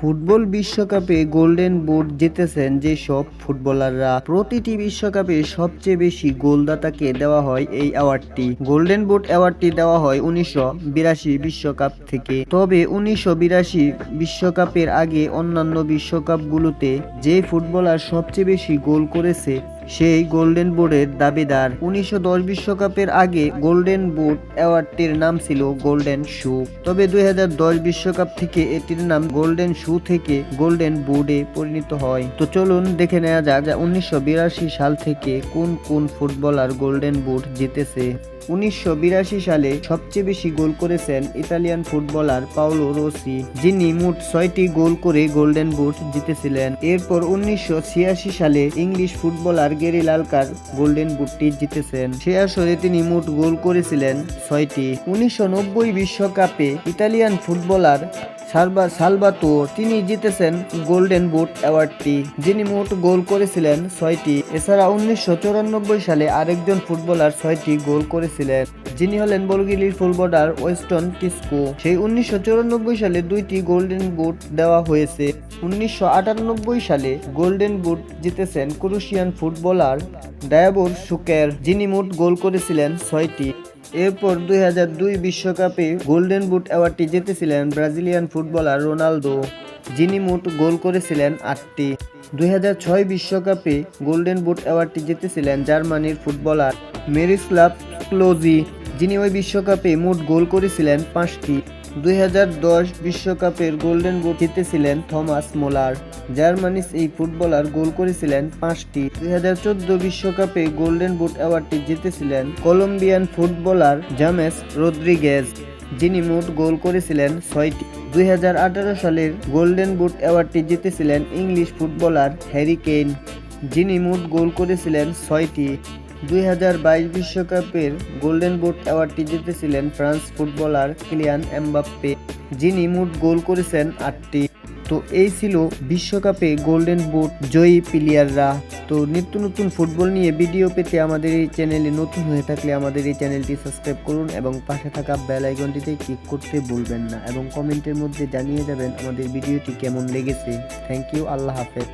Football বিশ্বকাপে golden boot জিতেছেন যে সব ফুটবলাররা। প্রতিটি বিশ্বকাপে সবচেয়ে বেশি গোলদাতাকে দেওয়া হয় এই অ্যাওয়ার্ডটি। গোল্ডেন বুট অ্যাওয়ার্ডটি দেওয়া হয় উনিশশো বিশ্বকাপ থেকে। তবে উনিশশো বিশ্বকাপের আগে অন্যান্য বিশ্বকাপগুলোতে যে ফুটবলার সবচেয়ে বেশি গোল করেছে সেই গোল্ডেন বোর্ডের দাবিদার। উনিশশো বিশ্বকাপের আগে গোল্ডেন বুট অ্যাওয়ার্ডটির নাম ছিল গোল্ডেন শু তবে দুই বিশ্বকাপ থেকে এটির নাম গোল্ডেন শু থেকে গোল্ডেন বুটে পরিণত হয়। তো চলুন দেখে নেওয়া যাক যে উনিশশো সাল থেকে কোন কোন ফুটবলার গোল্ডেন বুট জিতেছে। উনিশশো বিরাশি সালে সবচেয়ে বেশি গোল করেছেন ইতালিয়ান ফুটবলার পাওলো রোসি যিনি মোট ছয়টি গোল করে গোল্ডেন বুট জিতেছিলেন। এরপর উনিশশো ছিয়াশি সালে English footballer Gary Lineker golden বুটটি জিতেছেন। সে আসরে তিনি মোট গোল করেছিলেন ছয়টি। উনিশশো বিশ্বকাপে ইতালিয়ান ফুটবলার সালবা সালবাতোর, তিনি জিতেছেন গোল্ডেন বুট অ্যাওয়ার্ডটি যিনি মোট গোল করেছিলেন ছয়টি। এছাড়া উনিশশো চুরানব্বই সালে আরেকজন ফুটবলার ছয়টি গোল করেছিলেন, যিনি হলেন বলগিলির ফুটবলার ওয়েস্টন টিস্কো সেই উনিশশো চুরানব্বই সালে দুইটি গোল্ডেন বুট দেওয়া হয়েছে। উনিশশো আটানব্বই সালে গোল্ডেন বুট জিতেছেন ক্রুশিয়ান ফুটবলার ডায়াবোর সুকের যিনি মোট গোল করেছিলেন ছয়টি। এরপর দুই হাজার দুই বিশ্বকাপে গোল্ডেন বুট অ্যাওয়ার্ডটি জিতেছিলেন ব্রাজিলিয়ান ফুটবলার রোনালদো, যিনি মোট গোল করেছিলেন আটটি। দুই বিশ্বকাপে গোল্ডেন বুট অ্যাওয়ার্ডটি জিতেছিলেন জার্মানির ফুটবলার মেরিসলাভ ক্লোজি, যিনি ওই বিশ্বকাপে মোট গোল করেছিলেন পাঁচটি। দুই বিশ্বকাপের গোল্ডেন বুট জিতেছিলেন থমাস মোলার। জার্মানিস এই ফুটবলার গোল করেছিলেন পাঁচটি। দুই বিশ্বকাপে গোল্ডেন বুট অ্যাওয়ার্ডটি জিতেছিলেন কলম্বিয়ান ফুটবলার জামেস রদ্রিগেজ, যিনি মোট গোল করেছিলেন ছয়টি। দুই হাজার আঠারো সালের গোল্ডেন বুট অ্যাওয়ার্ডটি জিতেছিলেন ইংলিশ ফুটবলার হ্যারি কেইন, যিনি মোট গোল করেছিলেন ছয়টি। দুই বিশ্বকাপের গোল্ডেন বুট অ্যাওয়ার্ডটি জিতেছিলেন ফ্রান্স ফুটবলার কিলিয়ান এমবাপ্পে, যিনি মোট গোল করেছেন আটটি। তো এই ছিল বিশ্বকাপে গোল্ডেন বুট জয়ী প্লেয়াররা। তো নিত্য নতুন ফুটবল নিয়ে ভিডিও পেতে আমাদের এই চ্যানেলে নতুন হয়ে থাকলে আমাদের এই চ্যানেলটি সাবস্ক্রাইব করুন এবং পাশে থাকা বেল আইকনটিতে ক্লিক করতে ভুলবেন না এবং কমেন্টের মধ্যে জানিয়ে যাবেন আমাদের ভিডিওটি কেমন লেগেছে। থ্যাংক ইউ আল্লাহ হাফেজ।